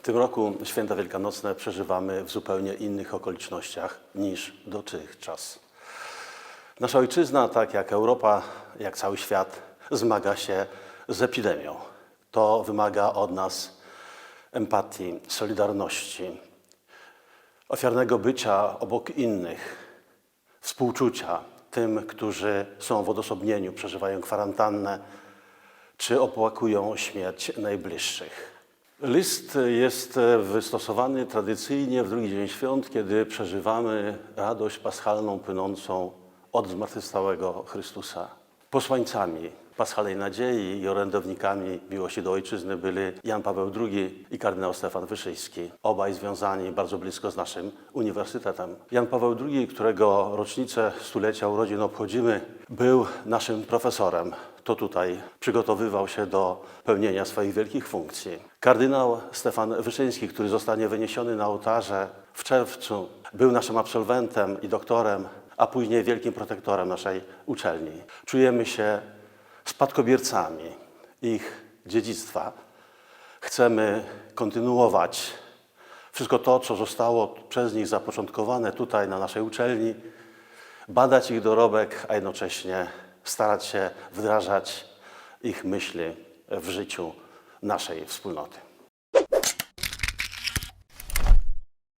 tym roku święta wielkanocne przeżywamy w zupełnie innych okolicznościach niż dotychczas. Nasza ojczyzna, tak jak Europa, jak cały świat, zmaga się z epidemią. To wymaga od nas empatii, solidarności, ofiarnego bycia obok innych, współczucia tym, którzy są w odosobnieniu, przeżywają kwarantannę czy opłakują śmierć najbliższych. List jest wystosowany tradycyjnie w drugi dzień świąt, kiedy przeżywamy radość paschalną płynącą od zmartwychwstałego Chrystusa. Posłańcami paschalnej nadziei i orędownikami miłości do ojczyzny byli Jan Paweł II i kardynał Stefan Wyszyński, obaj związani bardzo blisko z naszym uniwersytetem. Jan Paweł II, którego rocznicę stulecia urodzin obchodzimy, był naszym profesorem. To tutaj przygotowywał się do pełnienia swoich wielkich funkcji. Kardynał Stefan Wyszyński, który zostanie wyniesiony na ołtarze w czerwcu, był naszym absolwentem i doktorem, a później wielkim protektorem naszej uczelni. Czujemy się spadkobiercami ich dziedzictwa. Chcemy kontynuować wszystko to, co zostało przez nich zapoczątkowane tutaj na naszej uczelni, badać ich dorobek, a jednocześnie starać się wdrażać ich myśli w życiu naszej wspólnoty.